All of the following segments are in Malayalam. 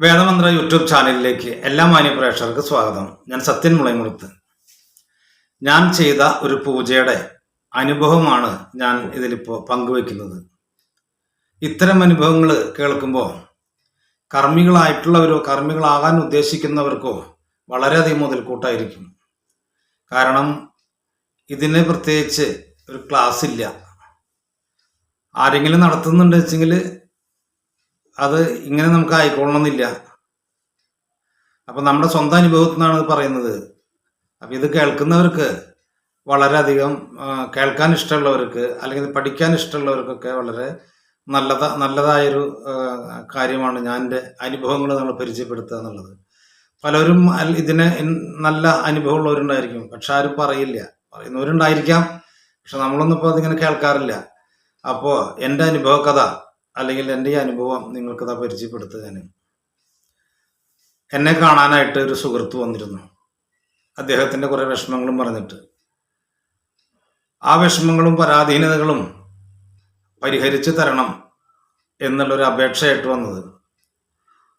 വേദമന്ത്ര യൂട്യൂബ് ചാനലിലേക്ക് എല്ലാ മാന്യപ്രേക്ഷകർക്ക് സ്വാഗതം. ഞാൻ സത്യൻ മുളയമുളുത്ത് ഞാൻ ചെയ്ത ഒരു പൂജയുടെ അനുഭവമാണ് ഞാൻ ഇതിലിപ്പോൾ പങ്കുവെക്കുന്നത് ഇത്തരം അനുഭവങ്ങൾ കേൾക്കുമ്പോൾ കർമ്മികളായിട്ടുള്ളവരോ കർമ്മികളാകാൻ ഉദ്ദേശിക്കുന്നവർക്കോ വളരെയധികം മുതൽക്കൂട്ടായിരിക്കും. കാരണം ഇതിന് പ്രത്യേകിച്ച് ഒരു ക്ലാസ് ഇല്ല ആരെങ്കിലും നടത്തുന്നുണ്ട് വെച്ചെങ്കിൽ അത് ഇങ്ങനെ നമുക്ക് ആയിക്കൊള്ളണമെന്നില്ല. അപ്പൊ നമ്മുടെ സ്വന്തം അനുഭവത്തിൽ നിന്നാണ് പറയുന്നത്. അപ്പൊ ഇത് കേൾക്കുന്നവർക്ക് വളരെയധികം കേൾക്കാൻ ഇഷ്ടമുള്ളവർക്ക് അല്ലെങ്കിൽ പഠിക്കാൻ ഇഷ്ടമുള്ളവർക്കൊക്കെ വളരെ നല്ലത നല്ലതായൊരു കാര്യമാണ് ഞാൻ എന്റെ അനുഭവങ്ങൾ നമ്മൾ പരിചയപ്പെടുത്തുക എന്നുള്ളത്. പലരും ഇതിനെ നല്ല അനുഭവമുള്ളവരുണ്ടായിരിക്കും. പക്ഷെ ആരും പറയില്ല. പറയുന്നവരുണ്ടായിരിക്കാം. പക്ഷെ നമ്മളൊന്നും ഇപ്പോൾ അതിങ്ങനെ കേൾക്കാറില്ല. അപ്പോൾ എന്റെ അനുഭവ കഥ അല്ലെങ്കിൽ എന്റെ ഈ അനുഭവം നിങ്ങൾക്ക് ഇതാ പരിചയപ്പെടുത്തുകയാണ്. എന്നെ കാണാനായിട്ട് ഒരു സുഹൃത്ത് വന്നിരുന്നു. അദ്ദേഹത്തിന്റെ കുറേ വിഷമങ്ങളും പറഞ്ഞിട്ട്. ആ വിഷമങ്ങളും പരാധീനതകളും പരിഹരിച്ചു തരണം എന്നുള്ളൊരു അപേക്ഷയായിട്ട് വന്നത്.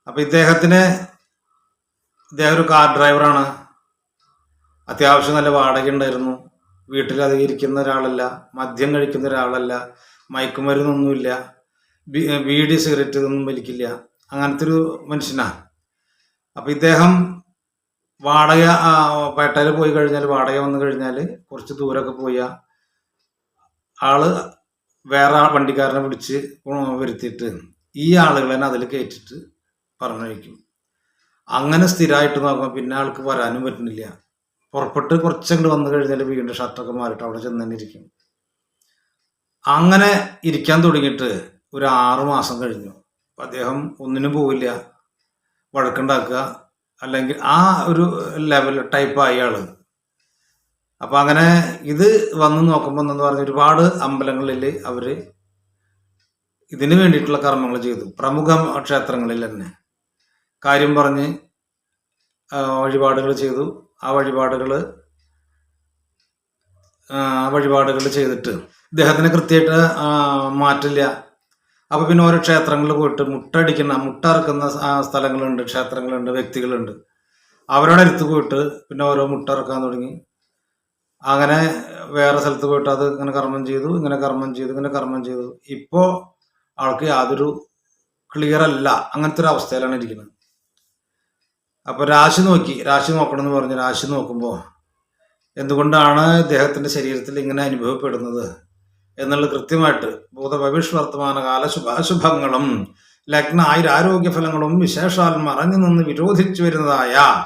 അപ്പം ഇദ്ദേഹത്തിന് ഇദ്ദേഹം ഒരു കാർ ഡ്രൈവറാണ്. അത്യാവശ്യം നല്ല വാടക ഉണ്ടായിരുന്നു. വീട്ടിൽ അധികരിക്കുന്ന ഒരാളല്ല മദ്യം കഴിക്കുന്ന ഒരാളല്ല മയക്കുമരുന്നൊന്നുമില്ല. ബീഡി സിഗരറ്റ് ഇതൊന്നും വലിക്കില്ല. അങ്ങനത്തെ ഒരു മനുഷ്യനാ. അപ്പൊ ഇദ്ദേഹം വാടക പേട്ടയിൽ പോയി കഴിഞ്ഞാൽ വാടക വന്നു കഴിഞ്ഞാൽ കുറച്ച് ദൂരമൊക്കെ പോയ ആൾ വേറെ വണ്ടിക്കാരനെ പിടിച്ച് വരുത്തിയിട്ട് ഈ ആളുകളെ അതിൽ കയറ്റിട്ട് പറഞ്ഞയക്കും. അങ്ങനെ സ്ഥിരമായിട്ട് നോക്കുമ്പോൾ പിന്നെ ആൾക്ക് വരാനും പറ്റുന്നില്ല. പുറപ്പെട്ട് കുറച്ചങ്ങോട്ട് വന്നു കഴിഞ്ഞാൽ വീണ്ടും ഷർട്ടൊക്കെ മാറിയിട്ട് അവിടെ ചെന്നിരിക്കും അങ്ങനെ ഇരിക്കാൻ തുടങ്ങിയിട്ട് ഒരു ആറു മാസം കഴിഞ്ഞു. അപ്പം അദ്ദേഹം ഒന്നിനും പോവില്ല. വഴക്കുണ്ടാക്കുക. അല്ലെങ്കിൽ ആ ഒരു ലെവൽ ടൈപ്പായി ആൾ. അപ്പം അങ്ങനെ ഇത് വന്ന് നോക്കുമ്പോൾ എന്ന് പറഞ്ഞ ഒരുപാട് അമ്പലങ്ങളിൽ അവർ ഇതിന് വേണ്ടിയിട്ടുള്ള കർമ്മങ്ങൾ ചെയ്തു. പ്രമുഖ ക്ഷേത്രങ്ങളിൽ തന്നെ. കാര്യം പറഞ്ഞ് വഴിപാടുകൾ ചെയ്തു. ആ വഴിപാടുകൾ വഴിപാടുകൾ ചെയ്തിട്ട് ഇദ്ദേഹത്തിന് കൃത്യമായിട്ട് മാറ്റില്ല അപ്പൊ പിന്നെ ഓരോ ക്ഷേത്രങ്ങളിൽ പോയിട്ട് മുട്ടടിക്കുന്ന മുട്ട ഇറക്കുന്ന സ്ഥലങ്ങളുണ്ട് ക്ഷേത്രങ്ങളുണ്ട് വ്യക്തികളുണ്ട്. അവരുടെ അടുത്ത് പോയിട്ട് പിന്നെ ഓരോ മുട്ട ഇറക്കാൻ തുടങ്ങി. അങ്ങനെ വേറെ സ്ഥലത്ത് പോയിട്ട് അത് ഇങ്ങനെ കർമ്മം ചെയ്തു ഇങ്ങനെ കർമ്മം ചെയ്തു ഇങ്ങനെ കർമ്മം ചെയ്തു. ഇപ്പോ ആൾക്ക് യാതൊരു ക്ലിയർ അല്ല. അങ്ങനത്തെ ഒരു അവസ്ഥയിലാണ് ഇരിക്കുന്നത്. അപ്പൊ രാശി നോക്കി. രാശി നോക്കണം എന്ന് പറഞ്ഞ്. രാശി നോക്കുമ്പോൾ എന്തുകൊണ്ടാണ് ഇദ്ദേഹത്തിന്റെ ശരീരത്തിൽ ഇങ്ങനെ അനുഭവപ്പെടുന്നത്? എന്നുള്ളത് കൃത്യമായിട്ട് ഭൂതഭവിഷ് വർത്തമാനകാല ശുഭാശുഭങ്ങളും ലഗ്ന ആയുരാരോഗ്യ ഫലങ്ങളും വിശേഷാൽ മറഞ്ഞു നിന്ന് വിരോധിച്ചു വരുന്നതായ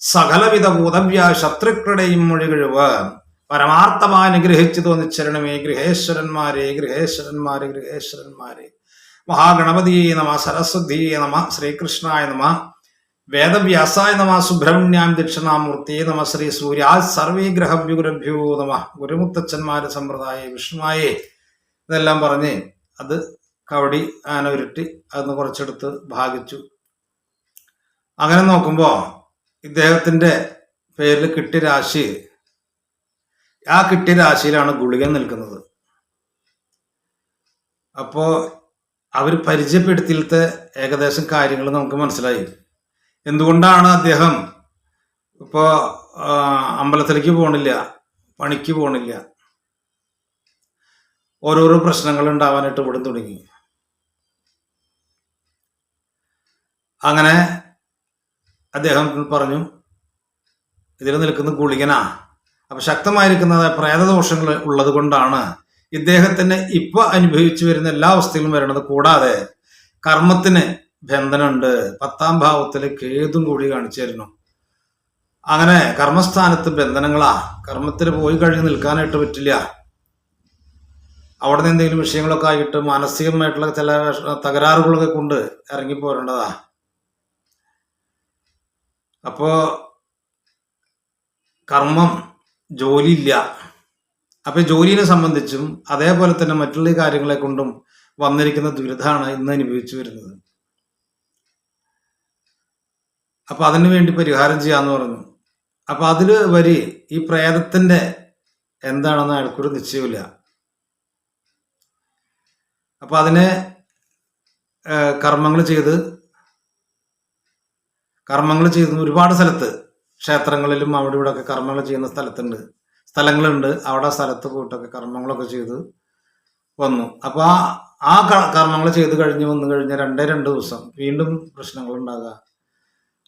സകലവിധ ഭൂതവ്യ ശത്രുക്കളുടെയും മൊഴികഴിവ്. പരമാർത്ഥമായി അനുഗ്രഹിച്ചു തോന്നിച്ചരണമേ ഗൃഹേശ്വരന്മാരെ ഗൃഹേശ്വരന്മാരെ ഗൃഹേശ്വരന്മാരെ. മഹാഗണപതിയെ നമ സരസ്വതിയെ നമ ശ്രീകൃഷ്ണായ നമ. വേദവ്യാസായ നമ സുബ്രഹ്മണ്യാം ദക്ഷിണാമൂർത്തി നമ ശ്രീ സൂര്യ സർവേ ഗ്രഹഭ്യുഗുരഭ്യോ നമ. ഗുരുമുത്തച്ഛന്മാരെ സമ്പ്രദായ വിഷ്ണുവായേ ഇതെല്ലാം പറഞ്ഞ് അത് കവടി ആന ഉരുട്ടി അതൊന്ന് കുറച്ചെടുത്ത് ഭാഗിച്ചു. അങ്ങനെ നോക്കുമ്പോൾ ഇദ്ദേഹത്തിന്റെ പേരിൽ കിട്ടിയ രാശി ആ കിട്ടിയ രാശിയിലാണ് ഗുളിക നിൽക്കുന്നത്. അപ്പോ അവർ പരിചയപ്പെടുത്തിയിലത്തെ ഏകദേശം കാര്യങ്ങൾ നമുക്ക് മനസ്സിലായി. എന്തുകൊണ്ടാണ് അദ്ദേഹം ഇപ്പോ അമ്പലത്തിലേക്ക് പോണില്ല പണിക്ക് പോണില്ല? ഓരോരോ പ്രശ്നങ്ങൾ ഉണ്ടാവാനായിട്ട് ഇവിടെ തുടങ്ങി. അങ്ങനെ അദ്ദേഹം പറഞ്ഞു ഇതിൽ നിൽക്കുന്ന ഗുളികനാ. അപ്പൊ ശക്തമായിരിക്കുന്ന പ്രേതദോഷങ്ങൾ ഉള്ളത് കൊണ്ടാണ് ഇദ്ദേഹത്തിന് ഇപ്പൊ അനുഭവിച്ചു വരുന്ന എല്ലാ അവസ്ഥയിലും വരുന്നത് കൂടാതെ കർമ്മത്തിന് ബന്ധനമുണ്ട്. പത്താം ഭാവത്തിൽ കേതും കൂടി കാണിച്ചു തരുന്നു അങ്ങനെ കർമ്മസ്ഥാനത്ത് ബന്ധനങ്ങളാ. കർമ്മത്തിൽ പോയി കഴിഞ്ഞ് നിൽക്കാനായിട്ട് പറ്റില്ല. അവിടെ നിന്ന് എന്തെങ്കിലും വിഷയങ്ങളൊക്കെ ആയിട്ട് മാനസികമായിട്ടുള്ള ചില തകരാറുകളൊക്കെ കൊണ്ട് ഇറങ്ങിപ്പോരേണ്ടതാ അപ്പോ കർമ്മം ജോലിയില്ല. അപ്പൊ ജോലിയെ സംബന്ധിച്ചും അതേപോലെ തന്നെ മറ്റുള്ള കാര്യങ്ങളെ കൊണ്ടും വന്നിരിക്കുന്ന ദുരിതമാണ് ഇന്ന് അനുഭവിച്ചു വരുന്നത്. അപ്പൊ അതിനു വേണ്ടി പരിഹാരം ചെയ്യാന്ന് പറഞ്ഞു. അപ്പൊ അതിൽ വരി ഈ പ്രേതത്തിന്റെ എന്താണെന്ന് അയാൾക്കൊരു നിശ്ചയമില്ല അപ്പൊ അതിനെ കർമ്മങ്ങൾ ചെയ്ത് കർമ്മങ്ങൾ ചെയ്ത് ഒരുപാട് സ്ഥലത്ത് ക്ഷേത്രങ്ങളിലും അവിടെ ഇവിടെ ഒക്കെ കർമ്മങ്ങൾ ചെയ്യുന്ന സ്ഥലത്തുണ്ട്. സ്ഥലങ്ങളുണ്ട്. അവിടെ സ്ഥലത്ത് പോയിട്ടൊക്കെ കർമ്മങ്ങളൊക്കെ ചെയ്ത് വന്നു. അപ്പൊ ആ ആ കർമ്മങ്ങൾ ചെയ്ത് കഴിഞ്ഞ് വന്നു കഴിഞ്ഞ രണ്ടേ രണ്ട് ദിവസം വീണ്ടും പ്രശ്നങ്ങൾ ഉണ്ടാകുക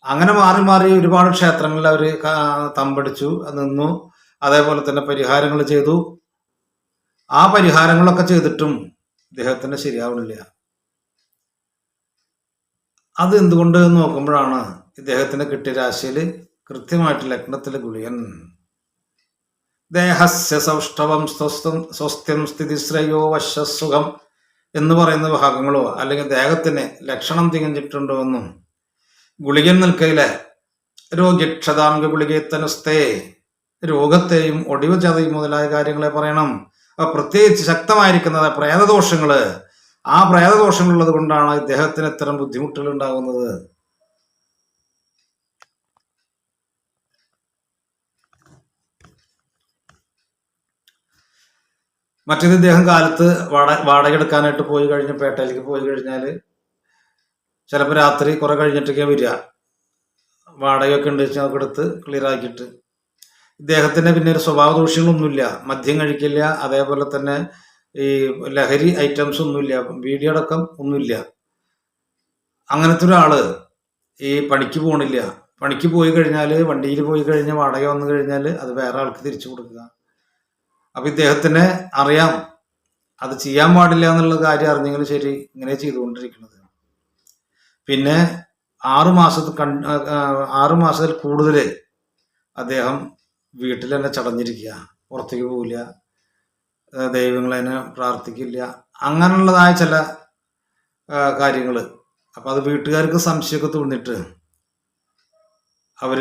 അങ്ങനെ മാറി മാറി ഒരുപാട് ക്ഷേത്രങ്ങളിൽ അവർ തമ്പടിച്ചു നിന്നു. അതേപോലെ തന്നെ പരിഹാരങ്ങൾ ചെയ്തു. ആ പരിഹാരങ്ങളൊക്കെ ചെയ്തിട്ടും ഇദ്ദേഹത്തിന് ശരിയാവണില്ല അത് എന്തുകൊണ്ട് നോക്കുമ്പോഴാണ് ഇദ്ദേഹത്തിന് കിട്ടിയ രാശിയിൽ കൃത്യമായിട്ട് ലഗ്നത്തിലെ ഗുളിയൻ. ദേഹസ്യ സൗഷ്ടവം സ്വസ്ഥം സ്വസ്ഥ്യം സ്ഥിതിശ്രയോ വശസുഖം എന്ന് പറയുന്ന ഭാഗങ്ങളോ അല്ലെങ്കിൽ ദേഹത്തിന് ലക്ഷണം തികഞ്ഞിട്ടുണ്ടോ എന്നും ഗുളികൻ നിൽക്കയിലെ രോഗിക്ഷതാംഗ ഗുളികത്തനുസ്തേ രോഗത്തെയും ഒടിവ് ചതയും മുതലായ കാര്യങ്ങളെ പറയണം. പ്രത്യേകിച്ച് ശക്തമായിരിക്കുന്നത് പ്രേതദോഷങ്ങൾ. ആ പ്രേതദോഷങ്ങളുള്ളത് കൊണ്ടാണ് ഇദ്ദേഹത്തിന് ഇത്തരം ബുദ്ധിമുട്ടുകൾ ഉണ്ടാകുന്നത്. മറ്റേത് ഇദ്ദേഹം കാലത്ത് വാട വാടക എടുക്കാനായിട്ട് പോയി കഴിഞ്ഞ പേട്ടയിലേക്ക് പോയി കഴിഞ്ഞാൽ ചിലപ്പോൾ രാത്രി കുറെ കഴിഞ്ഞിട്ടൊക്കെ വരിക. വാടകയൊക്കെ ഉണ്ട് വെച്ചാൽ അതൊക്കെ എടുത്ത് ക്ലിയർ ആക്കിയിട്ട്. ഇദ്ദേഹത്തിന് പിന്നെ ഒരു സ്വഭാവ ദൂഷ്യങ്ങളൊന്നുമില്ല മദ്യം കഴിക്കില്ല അതേപോലെ തന്നെ ഈ ലഹരി ഐറ്റംസ് ഒന്നുമില്ല വീഡിയോ അടക്കം ഒന്നുമില്ല. അങ്ങനത്തെ ഒരാൾ ഈ പണിക്ക് പോണില്ല. പണിക്ക് പോയി കഴിഞ്ഞാൽ വണ്ടിയിൽ പോയി കഴിഞ്ഞാൽ വാടക വന്നു കഴിഞ്ഞാൽ അത് വേറെ ആൾക്ക് തിരിച്ചു കൊടുക്കുക. അപ്പം ഇദ്ദേഹത്തിന് അറിയാം. അത് ചെയ്യാൻ പാടില്ല എന്നുള്ള കാര്യം അറിഞ്ഞെങ്കിലും ശരി ഇങ്ങനെ ചെയ്തുകൊണ്ടിരിക്കുന്നത്. പിന്നെ ആറുമാസത്തിൽ കൺ ആറു മാസത്തിൽ കൂടുതൽ അദ്ദേഹം വീട്ടിൽ തന്നെ ചടഞ്ഞിരിക്കുക. പുറത്തേക്ക് പോവില്ല. ദൈവങ്ങളെ പ്രാർത്ഥിക്കില്ല. അങ്ങനെയുള്ളതായ ചില കാര്യങ്ങൾ. അപ്പം അത് വീട്ടുകാർക്ക് സംശയമൊക്കെ തോന്നിട്ട് അവർ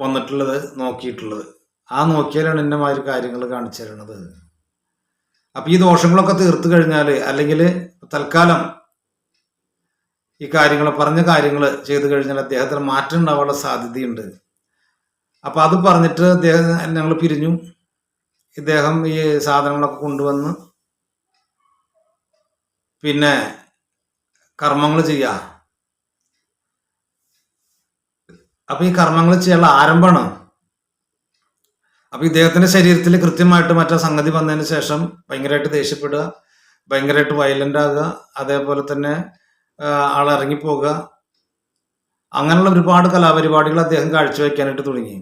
വന്നിട്ടുള്ളത് നോക്കിയിട്ടുള്ളത്. ആ നോക്കിയാലാണ് എന്നെ മാതിരി കാര്യങ്ങൾ കാണിച്ചു തരുന്നത്. അപ്പം ഈ ദോഷങ്ങളൊക്കെ തീർത്തു കഴിഞ്ഞാൽ അല്ലെങ്കിൽ തൽക്കാലം ഈ കാര്യങ്ങൾ പറഞ്ഞ കാര്യങ്ങൾ ചെയ്തു കഴിഞ്ഞാൽ അദ്ദേഹത്തിന് മാറ്റം ഉണ്ടാവാനുള്ള സാധ്യതയുണ്ട്. അപ്പം അത് പറഞ്ഞിട്ട് അദ്ദേഹം ഞങ്ങൾ പിരിഞ്ഞു. ഇദ്ദേഹം ഈ സാധനങ്ങളൊക്കെ കൊണ്ടുവന്ന് പിന്നെ കർമ്മങ്ങൾ ചെയ്യുക അപ്പൊ ഈ കർമ്മങ്ങൾ ചെയ്യാനുള്ള ആരംഭമാണ്. അപ്പൊ ഇദ്ദേഹത്തിന്റെ ശരീരത്തിൽ കൃത്യമായിട്ട് മറ്റേ സംഗതി വന്നതിന് ശേഷം ഭയങ്കരമായിട്ട് ദേഷ്യപ്പെടുക ഭയങ്കരമായിട്ട് വയലന്റ് ആകുക അതേപോലെ തന്നെ ആൾ ഇറങ്ങിപ്പോകുക. അങ്ങനെയുള്ള ഒരുപാട് കലാപരിപാടികൾ അദ്ദേഹം കാഴ്ചവെക്കാനായിട്ട് തുടങ്ങി.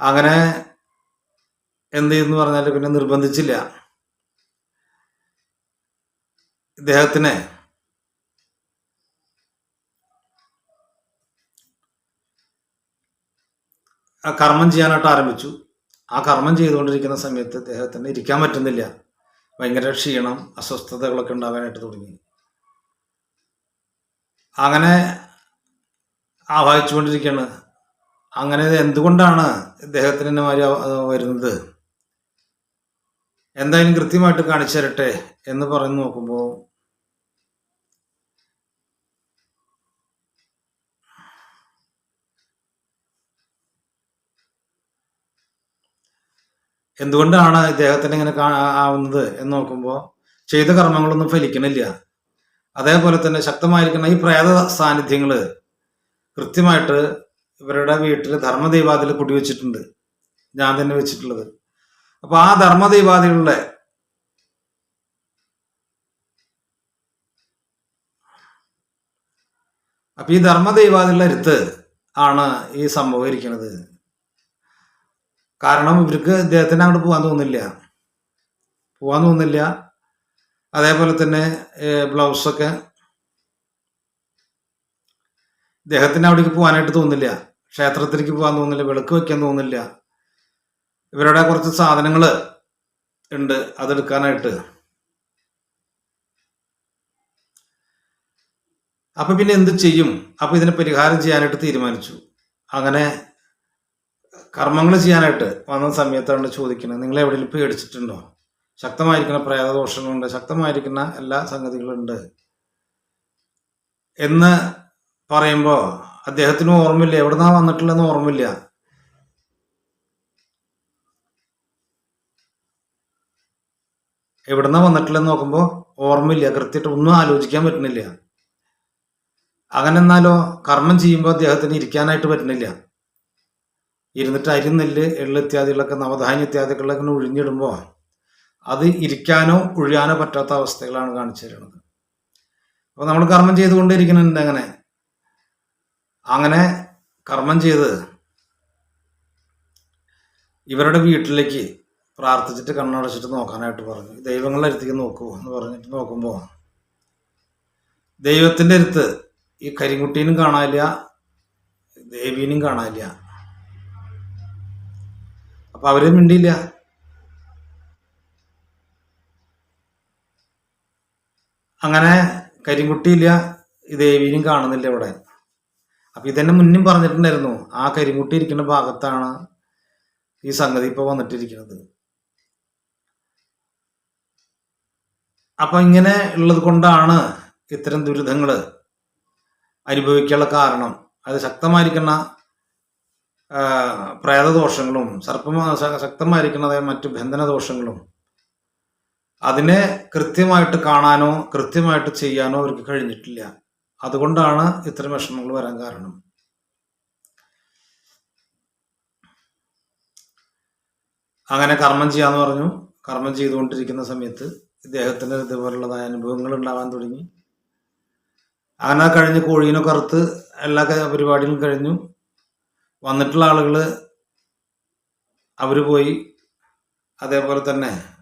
അങ്ങനെ എന്ത് ചെയ്യുന്നു പറഞ്ഞാൽ പിന്നെ നിർബന്ധിച്ചില്ല. ഇദ്ദേഹത്തിനെ കർമ്മം ചെയ്യാനായിട്ട് ആരംഭിച്ചു. ആ കർമ്മം ചെയ്തുകൊണ്ടിരിക്കുന്ന സമയത്ത് അദ്ദേഹത്തിന് ഇരിക്കാൻ പറ്റുന്നില്ല. ഭയങ്കര ക്ഷീണം അസ്വസ്ഥതകളൊക്കെ ഉണ്ടാകാനായിട്ട് തുടങ്ങി. അങ്ങനെ ആവാഹിച്ചുകൊണ്ടിരിക്കുകയാണ്. അങ്ങനെ എന്തുകൊണ്ടാണ് ഇദ്ദേഹത്തിന് മാതിരി വരുന്നത്? എന്തായാലും കൃത്യമായിട്ട് കാണിച്ചു തരട്ടെ എന്ന് പറഞ്ഞു നോക്കുമ്പോൾ എന്തുകൊണ്ടാണ് ഇദ്ദേഹത്തിന് ഇങ്ങനെ ആവുന്നത് എന്ന് നോക്കുമ്പോൾ ചെയ്ത കർമ്മങ്ങളൊന്നും ഫലിക്കണില്ല. അതേപോലെ തന്നെ ശക്തമായിരിക്കുന്ന ഈ പ്രേത സാന്നിധ്യങ്ങൾ കൃത്യമായിട്ട് ഇവരുടെ വീട്ടിൽ ധർമ്മദൈവാദിൽ കുടിവെച്ചിട്ടുണ്ട്. ഞാൻ തന്നെ വെച്ചിട്ടുള്ളത്. അപ്പൊ ആ ധർമ്മദൈവാദികളുടെ അപ്പൊ ഈ ധർമ്മദൈവാദികളുടെ അടുത്ത് ആണ് ഈ സംഭവം ഇരിക്കുന്നത് കാരണം ഇവർക്ക് ഇദ്ദേഹത്തിന് അങ്ങോട്ട് പോകാൻ തോന്നില്ല പോകാൻ തോന്നില്ല അതേപോലെ തന്നെ ബ്ലൗസൊക്കെ. ഇദ്ദേഹത്തിന് അവിടേക്ക് പോകാനായിട്ട് തോന്നില്ല. ക്ഷേത്രത്തിലേക്ക് പോകാൻ തോന്നില്ല വിളക്ക് വെക്കാൻ തോന്നില്ല. ഇവരുടെ കുറച്ച് സാധനങ്ങൾ ഉണ്ട് അതെടുക്കാനായിട്ട്. അപ്പൊ പിന്നെ എന്ത് ചെയ്യും? അപ്പൊ ഇതിന് പരിഹാരം ചെയ്യാനായിട്ട് തീരുമാനിച്ചു. അങ്ങനെ കർമ്മങ്ങൾ ചെയ്യാനായിട്ട് വന്ന സമയത്താണ് ചോദിക്കുന്നത് നിങ്ങൾ എവിടെയെങ്കിലും പേടിച്ചിട്ടുണ്ടോ? ശക്തമായിരിക്കുന്ന പ്രേതദോഷങ്ങളുണ്ട് ശക്തമായിരിക്കുന്ന എല്ലാ സംഗതികളുണ്ട് എന്ന് പറയുമ്പോൾ അദ്ദേഹത്തിന് ഓർമ്മയില്ല എവിടുന്നാ വന്നിട്ടില്ലെന്ന് ഓർമ്മയില്ല. എവിടുന്നാ വന്നിട്ടില്ലെന്ന് നോക്കുമ്പോൾ ഓർമ്മയില്ല കൃത്യമായിട്ട് ഒന്നും ആലോചിക്കാൻ പറ്റുന്നില്ല. അങ്ങനെ എന്നാലോ കർമ്മം ചെയ്യുമ്പോൾ അദ്ദേഹത്തിന് ഇരിക്കാനായിട്ട് പറ്റുന്നില്ല. ഇരുന്നിട്ട് അരി നെല്ല് എള്ള് ഇത്യാദികളൊക്കെ നവധാന്യ ഇത്യാദികളൊക്കെ ഒഴിഞ്ഞിടുമ്പോൾ അത് ഇരിക്കാനോ ഒഴിയാനോ പറ്റാത്ത അവസ്ഥകളാണ് കാണിച്ചു തരുന്നത്. അപ്പോൾ നമ്മൾ കർമ്മം ചെയ്തുകൊണ്ടിരിക്കുന്നുണ്ട് എങ്ങനെ അങ്ങനെ കർമ്മം ചെയ്ത് ഇവരുടെ വീട്ടിലേക്ക് പ്രാർത്ഥിച്ചിട്ട് കണ്ണടച്ചിട്ട് നോക്കാനായിട്ട് പറഞ്ഞു. ദൈവങ്ങളുടെ അടുത്തേക്ക് നോക്കൂ എന്ന് പറഞ്ഞിട്ട് നോക്കുമ്പോൾ ദൈവത്തിന്റെ അടുത്ത് ഈ കരിങ്കുട്ടീനും കാണാനില്ല ദേവീനും കാണാനില്ല. അപ്പൊ അവരും മിണ്ടിയില്ല. അങ്ങനെ കരിങ്കുട്ടിയില്ല ദേവീനും കാണുന്നില്ല ഇവിടെ. അപ്പൊ ഇതെന്നെ മുന്നും പറഞ്ഞിട്ടുണ്ടായിരുന്നു ആ കരിമുട്ടി ഇരിക്കുന്ന ഭാഗത്താണ് ഈ സംഗതി ഇപ്പോൾ വന്നിട്ടിരിക്കുന്നത്. അപ്പൊ ഇങ്ങനെ ഉള്ളത് കൊണ്ടാണ് ഇത്തരം ദുരിതങ്ങൾ അനുഭവിക്കാനുള്ള കാരണം. അത് ശക്തമായിരിക്കുന്ന പ്രേതദോഷങ്ങളും സർപ്പ ശക്തമായിരിക്കുന്നതായ മറ്റു ബന്ധനദോഷങ്ങളും അതിനെ കൃത്യമായിട്ട് കാണാനോ കൃത്യമായിട്ട് ചെയ്യാനോ അവർക്ക് കഴിഞ്ഞിട്ടില്ല. അതുകൊണ്ടാണ് ഇത്തരം വിഷമങ്ങൾ വരാൻ കാരണം. അങ്ങനെ കർമ്മം ചെയ്യാന്ന് പറഞ്ഞു. കർമ്മം ചെയ്തുകൊണ്ടിരിക്കുന്ന സമയത്ത് ഇദ്ദേഹത്തിന് ഇതുപോലുള്ളതായ അനുഭവങ്ങൾ ഉണ്ടാവാൻ തുടങ്ങി. അങ്ങനെ കഴിഞ്ഞ് കോഴീനെ കറുത്ത് എല്ലാ പരിപാടികളും കഴിഞ്ഞു. വന്നിട്ടുള്ള ആളുകൾ അവർ പോയി. അതേപോലെ തന്നെ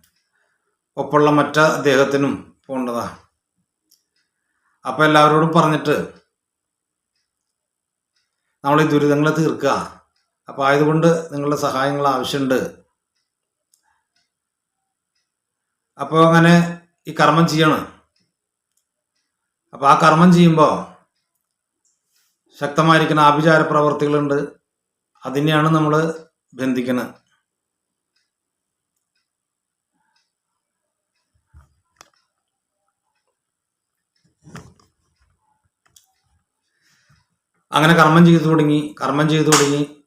ഒപ്പമുള്ള മറ്റ അദ്ദേഹത്തിനും പോകേണ്ടതാണ് അപ്പം എല്ലാവരോടും പറഞ്ഞിട്ട് നമ്മൾ ഈ ദുരിതങ്ങളെ തീർക്കുക. അപ്പം ആയതുകൊണ്ട് നിങ്ങളുടെ സഹായങ്ങൾ ആവശ്യമുണ്ട് അപ്പോൾ അങ്ങനെ ഈ കർമ്മം ചെയ്യണം. അപ്പോൾ ആ കർമ്മം ചെയ്യുമ്പോൾ ശക്തമായിരിക്കുന്ന ആഭിചാര പ്രവർത്തികളുണ്ട്. അതിനെയാണ് നമ്മൾ ബന്ധിക്കുന്നത് അങ്ങനെ കർമ്മം ചെയ്തു തുടങ്ങി കർമ്മം ചെയ്തു തുടങ്ങി.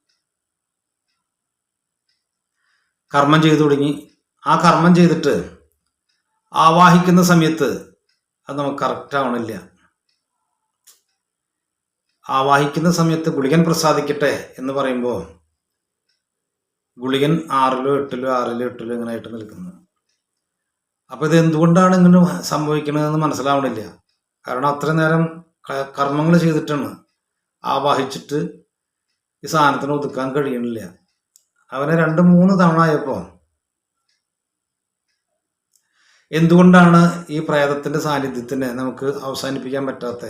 കർമ്മം ചെയ്തു തുടങ്ങി. ആ കർമ്മം ചെയ്തിട്ട് ആവാഹിക്കുന്ന സമയത്ത് അത് നമുക്ക് കറക്റ്റ് ആവണില്ല. ആവാഹിക്കുന്ന സമയത്ത് ഗുളികൻ പ്രസാദിക്കട്ടെ എന്ന് പറയുമ്പോൾ ഗുളികൻ ആറിലോ എട്ടിലോ ആറിലോ എട്ടിലോ ഇങ്ങനെ ആയിട്ട് നിൽക്കുന്നു. അപ്പോൾ ഇത് എന്തുകൊണ്ടാണ് ഇങ്ങനെ സംഭവിക്കണതെന്ന് മനസ്സിലാവണില്ല. കാരണം അത്ര നേരം കർമ്മങ്ങൾ ചെയ്തിട്ടാണ്. ആവാഹിച്ചിട്ട് ഈ സാധനത്തിന് ഒതുക്കാൻ കഴിയണില്ല. അവനെ രണ്ട് മൂന്ന് തവണ ആയപ്പോൾ എന്തുകൊണ്ടാണ് ഈ പ്രേതത്തിന്റെ സാന്നിധ്യത്തിനെ നമുക്ക് അവസാനിപ്പിക്കാൻ പറ്റാത്ത?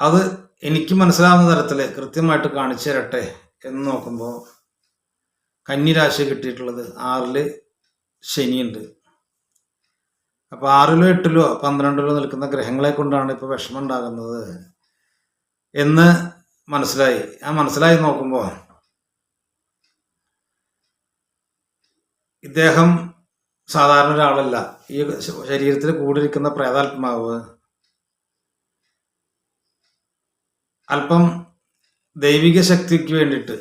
അത് എനിക്ക് മനസ്സിലാവുന്ന തരത്തിൽ കൃത്യമായിട്ട് കാണിച്ചു തരട്ടെ എന്ന് നോക്കുമ്പോൾ കന്നിരാശി കിട്ടിയിട്ടുള്ളത് ആറിൽ ശനിയുണ്ട്. അപ്പോൾ ആറിലോ എട്ടിലോ പന്ത്രണ്ടിലോ നിൽക്കുന്ന ഗ്രഹങ്ങളെ കൊണ്ടാണ് ഇപ്പൊ വിഷമം ഉണ്ടാകുന്നത്. എന്ന് മനസ്സിലായി. ആ മനസ്സിലായി നോക്കുമ്പോൾ ഇദ്ദേഹം സാധാരണ ഒരാളല്ല. ഈ ശരീരത്തിൽ കൂടിയിരിക്കുന്ന പ്രേതാത്മാവ് അല്പം ദൈവിക ശക്തിക്ക് വേണ്ടിയിട്ട്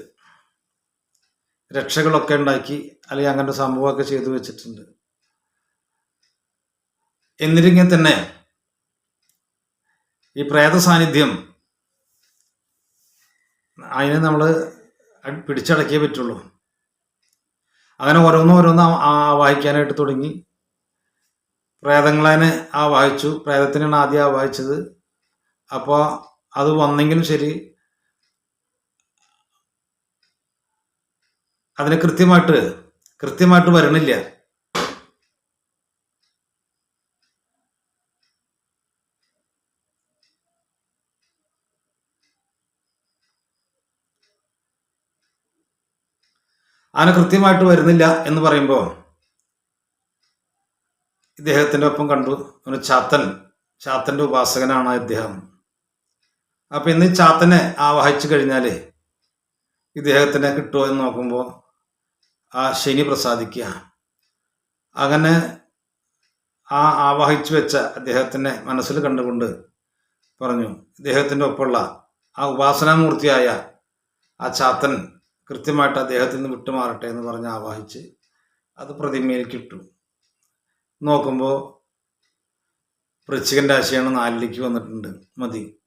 രക്ഷകളൊക്കെ ഉണ്ടാക്കി അല്ലെങ്കിൽ അങ്ങനത്തെ സംഭവമൊക്കെ ചെയ്തു വെച്ചിട്ടുണ്ട്. എന്നിരിക്കെ തന്നെ ഈ പ്രേത സാന്നിധ്യം അതിനെ നമ്മൾ പിടിച്ചടക്കിയേ പറ്റുള്ളൂ. അങ്ങനെ ഓരോന്നും ഓരോന്ന് ആവാഹിക്കാനായിട്ട് തുടങ്ങി. പ്രേതങ്ങളെ ആവാഹിച്ചു. പ്രേതത്തിനാണ് ആദ്യം ആവാഹിച്ചത്. അപ്പോൾ അത് വന്നെങ്കിലും ശരി. അതിന് കൃത്യമായിട്ട് കൃത്യമായിട്ട് വരണില്ല. അങ്ങനെ കൃത്യമായിട്ട് വരുന്നില്ല എന്ന് പറയുമ്പോൾ ഇദ്ദേഹത്തിന്റെ ഒപ്പം കണ്ടു അവന് ചാത്തൻ ചാത്തന്റെ ഉപാസകനാണ് ഇദ്ദേഹം. അപ്പം ഇന്ന് ചാത്തനെ ആവാഹിച്ചു കഴിഞ്ഞാൽ ഇദ്ദേഹത്തിനെ കിട്ടുമോ എന്ന് നോക്കുമ്പോൾ ആ ശനി പ്രസാദിക്കുക. അങ്ങനെ ആ ആവാഹിച്ചു വെച്ച അദ്ദേഹത്തിനെ മനസ്സിൽ കണ്ടുകൊണ്ട് പറഞ്ഞു ഇദ്ദേഹത്തിന്റെ ഒപ്പമുള്ള ആ ഉപാസനാമൂർത്തിയായ ആ ചാത്തൻ കൃത്യമായിട്ട് അദ്ദേഹത്തിൽ നിന്ന് വിട്ടുമാറട്ടെ എന്ന് പറഞ്ഞ് ആവാഹിച്ച് അത് പ്രതിമയിലേക്ക് ഇട്ടു നോക്കുമ്പോൾ വൃശ്ചികൻ രാശിയാണ് നാലിലേക്ക് വന്നിട്ടുണ്ട്. മതി.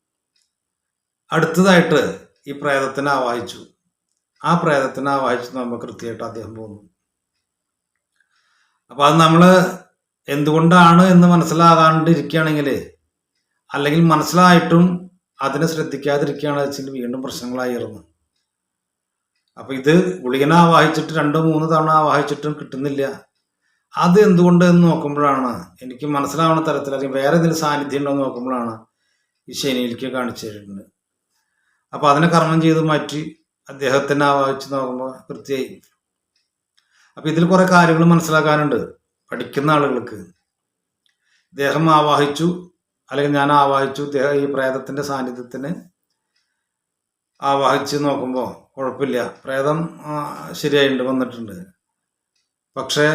അടുത്തതായിട്ട് ഈ പ്രേതത്തിനെ ആവാഹിച്ചു. ആ പ്രേതത്തിനെ ആവാഹിച്ചു നമ്മൾ കൃത്യമായിട്ട് അദ്ദേഹം പോകുന്നു അപ്പം അത് നമ്മൾ എന്തുകൊണ്ടാണ് എന്ന് മനസ്സിലാകാണ്ടിരിക്കുകയാണെങ്കിൽ അല്ലെങ്കിൽ മനസ്സിലായിട്ടും അതിനെ ശ്രദ്ധിക്കാതിരിക്കുകയാണെന്ന് വെച്ചാൽ വീണ്ടും പ്രശ്നങ്ങളായിരുന്നു അപ്പൊ ഇത് ഗുളികന ആവാഹിച്ചിട്ട് രണ്ടോ മൂന്ന് തവണ ആവാഹിച്ചിട്ടും കിട്ടുന്നില്ല. അത് എന്തുകൊണ്ട് എന്ന് നോക്കുമ്പോഴാണ് എനിക്ക് മനസ്സിലാവുന്ന തരത്തിൽ അല്ലെങ്കിൽ വേറെ എന്തെങ്കിലും സാന്നിധ്യം ഉണ്ടോ എന്ന് നോക്കുമ്പോഴാണ് ഈ ശനിയിലേക്ക് കാണിച്ചു തരുന്നത്. അപ്പൊ അതിനെ കർമ്മം ചെയ്ത് മാറ്റി അദ്ദേഹത്തിനെ ആവാഹിച്ച് നോക്കുമ്പോൾ കൃത്യമായി അപ്പൊ ഇതിൽ കുറെ കാര്യങ്ങൾ മനസ്സിലാക്കാനുണ്ട് പഠിക്കുന്ന ആളുകൾക്ക്. ദേഹം ആവാഹിച്ചു അല്ലെങ്കിൽ ഞാൻ ആവാഹിച്ചു ഈ പ്രേതത്തിന്റെ സാന്നിധ്യത്തിന് ആവാഹിച്ച് നോക്കുമ്പോൾ കുഴപ്പമില്ല. പ്രേതം ശരിയായിട്ട് വന്നിട്ടുണ്ട്. പക്ഷേ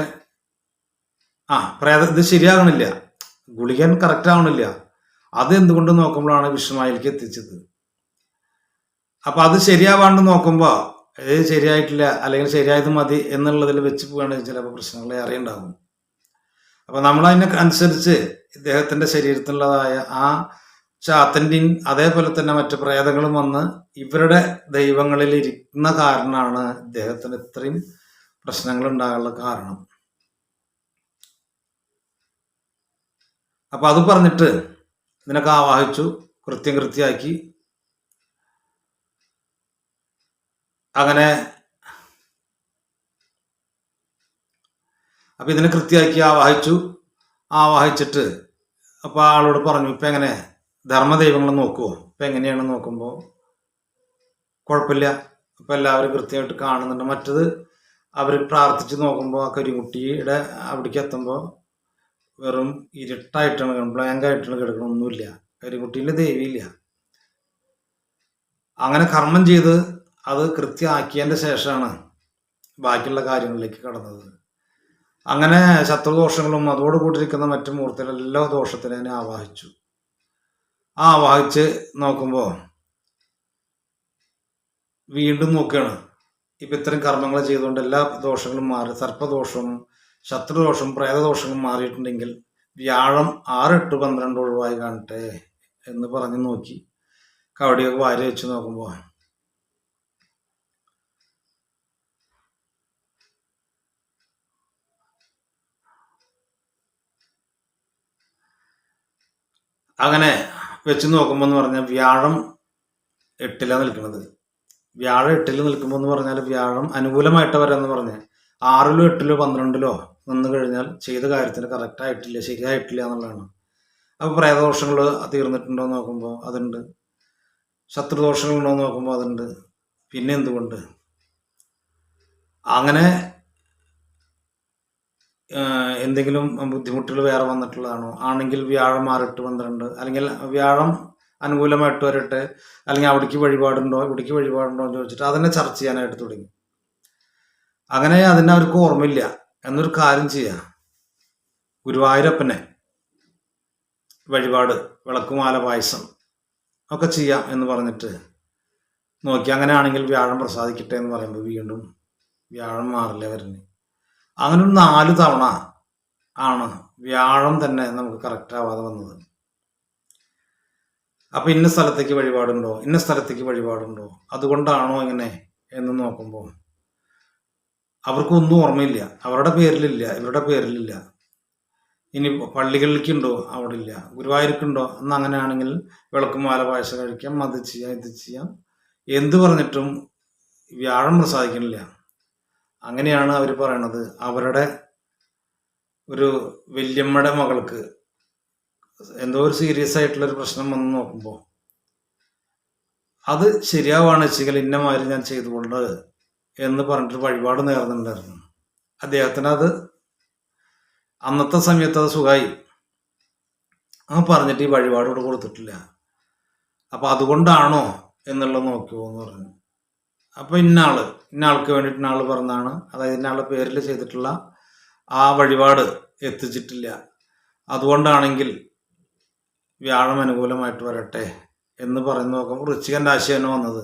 ആ പ്രേതം ഇത് ശരിയാകണില്ല. ഗുളികൻ കറക്റ്റ് ആവണില്ല. അത് എന്തുകൊണ്ട് നോക്കുമ്പോഴാണ് വിഷ്ണുമായിലേക്ക് എത്തിച്ചത്? അപ്പൊ അത് ശരിയാവാണ്ട് നോക്കുമ്പോൾ ഇത് ശരിയായിട്ടില്ല അല്ലെങ്കിൽ ശരിയായത് മതി എന്നുള്ളതിൽ വെച്ച് പോവുകയാണെങ്കിൽ ചിലപ്പോൾ പ്രശ്നങ്ങൾ ഏറെ ഉണ്ടാകും അപ്പൊ നമ്മൾ അതിനെ അനുസരിച്ച് ഇദ്ദേഹത്തിന്റെ ശരീരത്തിലുള്ളതായ ആ ചാത്തന്റെയും അതേപോലെ തന്നെ മറ്റു പ്രേതങ്ങളും വന്ന് ഇവരുടെ ദൈവങ്ങളിൽ ഇരിക്കുന്ന കാരണമാണ് ഇദ്ദേഹത്തിന് ഇത്രയും പ്രശ്നങ്ങൾ ഉണ്ടാകാനുള്ള കാരണം. അപ്പൊ അത് പറഞ്ഞിട്ട് ഇതിനൊക്കെ ആവാഹിച്ചു കൃത്യം കൃത്യമാക്കി അങ്ങനെ അപ്പൊ ഇതിനെ കൃത്യമാക്കി ആവാഹിച്ചു. ആവാഹിച്ചിട്ട് അപ്പൊ ആളോട് പറഞ്ഞു ഇപ്പൊ എങ്ങനെ ധർമ്മദൈവങ്ങൾ നോക്കുമോ ഇപ്പൊ എങ്ങനെയാണ് നോക്കുമ്പോൾ കുഴപ്പമില്ല. ഇപ്പൊ എല്ലാവരും കൃത്യമായിട്ട് കാണുന്നുണ്ട്. മറ്റത് അവർ പ്രാർത്ഥിച്ച് നോക്കുമ്പോൾ ആ കരികുട്ടിയുടെ അവിടേക്ക് എത്തുമ്പോൾ വെറും ഇരുട്ടായിട്ടാണ് ബ്ലാങ്ക് ആയിട്ടാണ് കിടക്കണം ഒന്നുമില്ല. കരികുട്ടീന്റെ ദേവിയില്ല അങ്ങനെ കർമ്മം ചെയ്ത് അത് കൃത്യമാക്കിയതിന്റെ ശേഷമാണ് ബാക്കിയുള്ള കാര്യങ്ങളിലേക്ക് കടന്നത്. അങ്ങനെ ശത്രുദോഷങ്ങളും അതോട് കൂടിയിരിക്കുന്ന മറ്റു മുഹൂർത്തങ്ങളെല്ലാ ദോഷത്തിനെ ആവാഹിച്ചു. ആ വായിച്ച് നോക്കുമ്പോൾ വീണ്ടും നോക്കുകയാണ്. ഇപ്പം ഇത്തരം കർമ്മങ്ങൾ ചെയ്തുകൊണ്ട് എല്ലാ ദോഷങ്ങളും മാറി സർപ്പദോഷവും ശത്രുദോഷവും പ്രേതദോഷവും മാറിയിട്ടുണ്ടെങ്കിൽ വ്യാഴം ആറ് എട്ട് പന്ത്രണ്ട് ഒഴിവായി കാണട്ടെ എന്ന് പറഞ്ഞ് നോക്കി കവടിയൊക്കെ വാരി വെച്ച് നോക്കുമ്പോൾ അങ്ങനെ വെച്ച് നോക്കുമ്പോൾ എന്ന് പറഞ്ഞാൽ വ്യാഴം എട്ടിലാണ് നിൽക്കുന്നത്. വ്യാഴം എട്ടിൽ നിൽക്കുമ്പോൾ എന്ന് പറഞ്ഞാൽ വ്യാഴം അനുകൂലമായിട്ട് വരാന്ന് പറഞ്ഞാൽ ആറിലോ എട്ടിലോ പന്ത്രണ്ടിലോ നിന്ന് കഴിഞ്ഞാൽ ചെയ്ത കാര്യത്തിന് കറക്റ്റ് ആയിട്ടില്ല ശരിയായിട്ടില്ല എന്നുള്ളതാണ്. അപ്പോൾ പ്രേതദോഷങ്ങൾ തീർന്നിട്ടുണ്ടോ എന്ന് നോക്കുമ്പോൾ അതുണ്ട്. ശത്രുദോഷങ്ങളുണ്ടോ എന്ന് നോക്കുമ്പോൾ അതുണ്ട്. പിന്നെ എന്തുകൊണ്ട്? അങ്ങനെ എന്തെങ്കിലും ബുദ്ധിമുട്ടുകൾ വേറെ വന്നിട്ടുള്ളതാണോ? ആണെങ്കിൽ വ്യാഴം ആറിട്ട് പന്ത്രണ്ട്. അല്ലെങ്കിൽ വ്യാഴം അനുകൂലമായിട്ട് വരട്ടെ അല്ലെങ്കിൽ അവിടേക്ക് വഴിപാടുണ്ടോ ഇവിടേക്ക് വഴിപാടുണ്ടോ എന്ന് ചോദിച്ചിട്ട് അതിനെ ചർച്ച ചെയ്യാനായിട്ട് തുടങ്ങി. അങ്ങനെ അതിന് അവർക്ക് ഓർമ്മയില്ല. എന്നൊരു കാര്യം ചെയ്യാം. ഗുരുവായൂരപ്പനെ വഴിപാട് വിളക്കുമാല പായസം ഒക്കെ ചെയ്യാം എന്ന് പറഞ്ഞിട്ട് നോക്കി. അങ്ങനെയാണെങ്കിൽ വ്യാഴം പ്രസാദിക്കട്ടെ എന്ന് പറയുമ്പോൾ വീണ്ടും വ്യാഴം മാറില്ല വരുന്നത് അങ്ങനെ ഒരു നാല് തവണ ആണ് വ്യാഴം തന്നെ നമുക്ക് കറക്റ്റ് ആവാതെ വന്നത്. അപ്പൊ ഇന്ന സ്ഥലത്തേക്ക് വഴിപാടുണ്ടോ? ഇന്ന സ്ഥലത്തേക്ക് വഴിപാടുണ്ടോ? അതുകൊണ്ടാണോ ഇങ്ങനെ എന്ന് നോക്കുമ്പോൾ അവർക്കൊന്നും ഓർമ്മയില്ല. അവരുടെ പേരിലില്ല. ഇവരുടെ പേരിലില്ല. ഇനി പള്ളികളിലേക്കുണ്ടോ അവിടെ ഇല്ല ഗുരുവായൂർക്കുണ്ടോ? എന്ന് അങ്ങനെയാണെങ്കിൽ വിളക്കുമാല പായസം കഴിക്കാം അത് ചെയ്യാം ഇത് ചെയ്യാം. എന്ത് പറഞ്ഞിട്ടും വ്യാഴം പ്രസാദിക്കണില്ല. അങ്ങനെയാണ് അവർ പറയണത്. അവരുടെ ഒരു വല്യമ്മയുടെ മകൾക്ക് എന്തോ ഒരു സീരിയസ് ആയിട്ടുള്ള ഒരു പ്രശ്നം വന്ന് നോക്കുമ്പോൾ അത് ശരിയാവാണ് വെച്ചെങ്കിൽ ഇന്നമാതിരി ഞാൻ ചെയ്തുകൊണ്ട് എന്ന് പറഞ്ഞിട്ട് വഴിപാട് നേർന്നിട്ടുണ്ടായിരുന്നു. അദ്ദേഹത്തിന് അത് അന്നത്തെ സമയത്ത് അത് സുഖമായി ആ പറഞ്ഞിട്ട് ഈ വഴിപാട് ഇവിടെ കൊടുത്തിട്ടില്ല. അപ്പം അതുകൊണ്ടാണോ എന്നുള്ളത് നോക്കിയോ എന്ന് പറഞ്ഞു. അപ്പൊ ഇന്നാൾ ഇന്നാൾക്ക് വേണ്ടിയിട്ട് ഇന്നാൾ പറഞ്ഞാണ് അതായത് ഇന്നാളുടെ പേരിൽ ചെയ്തിട്ടുള്ള ആ വഴിപാട് എത്തിച്ചിട്ടില്ല. അതുകൊണ്ടാണെങ്കിൽ വ്യാഴം അനുകൂലമായിട്ട് വരട്ടെ എന്ന് പറഞ്ഞു നോക്കുമ്പോൾ വൃശ്ചികൻ രാശിയാണ് വന്നത്.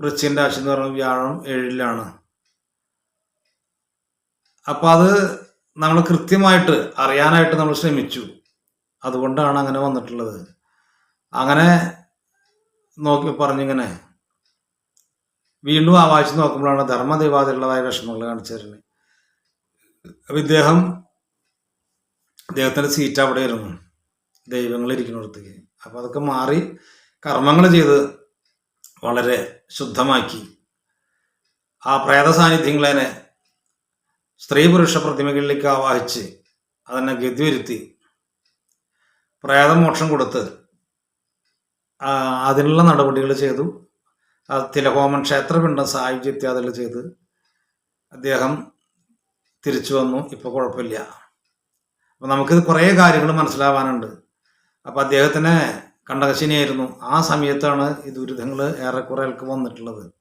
വൃശ്ചികൻ രാശി എന്ന് പറയുന്നത് വ്യാഴം ഏഴിലാണ്. അപ്പൊ അത് നമ്മൾ കൃത്യമായിട്ട് അറിയാനായിട്ട് നമ്മൾ ശ്രമിച്ചു. അതുകൊണ്ടാണ് അങ്ങനെ വന്നിട്ടുള്ളത്. അങ്ങനെ നോക്കി പറഞ്ഞിങ്ങനെ വീണ്ടും ആ വായിച്ച് നോക്കുമ്പോഴാണ് ധർമ്മദൈവാതിയുള്ളതായ വിഷമങ്ങൾ കാണിച്ചു തരുന്നത്. അപ്പം ഇദ്ദേഹം ഇദ്ദേഹത്തിന്റെ സീറ്റ് അവിടെ ആയിരുന്നു. ദൈവങ്ങൾ ഇരിക്കുന്നിടത്തേക്ക്. അപ്പം അതൊക്കെ മാറി കർമ്മങ്ങൾ ചെയ്ത് വളരെ ശുദ്ധമാക്കി. ആ പ്രേത സാന്നിധ്യങ്ങളെ സ്ത്രീ പുരുഷ പ്രതിമകളിലേക്ക് ആവാഹിച്ച് അതിനെ ഗതി വരുത്തി പ്രേതമോക്ഷം കൊടുത്ത് അതിനുള്ള നടപടികൾ ചെയ്തു. തിലഹോമൻ ക്ഷേത്രപിണ്ഡം സായുജ്യ ഇത്യാദികൾ ചെയ്ത് അദ്ദേഹം തിരിച്ചു വന്നു. ഇപ്പോൾ കുഴപ്പമില്ല. അപ്പം നമുക്കിത് കുറേ കാര്യങ്ങൾ മനസ്സിലാവാനുണ്ട്. അപ്പോൾ അദ്ദേഹത്തിന് കണ്ടകശിനിയായിരുന്നു. ആ സമയത്താണ് ഈ ദുരിതങ്ങൾ ഏറെക്കുറെ ആൾക്ക് വന്നിട്ടുള്ളത്.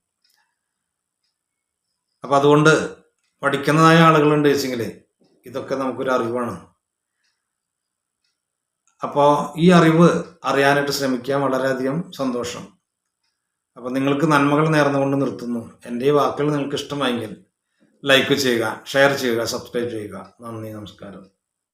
അപ്പം അതുകൊണ്ട് പഠിക്കുന്നതായ ആളുകളുണ്ട് വെച്ചെങ്കിൽ ഇതൊക്കെ നമുക്കൊരു അറിവാണ്. അപ്പോൾ ഈ അറിവ് അറിയാനായിട്ട് ശ്രമിക്കാൻ വളരെയധികം സന്തോഷം. അപ്പോൾ നിങ്ങൾക്ക് നന്മകൾ നേർന്നുകൊണ്ട് നിർത്തുന്നു. എന്റെ ഈ വാക്കുകൾ നിങ്ങൾക്ക് ഇഷ്ടമായെങ്കിൽ ലൈക്ക് ചെയ്യുക ഷെയർ ചെയ്യുക സബ്സ്ക്രൈബ് ചെയ്യുക. നന്ദി നമസ്കാരം.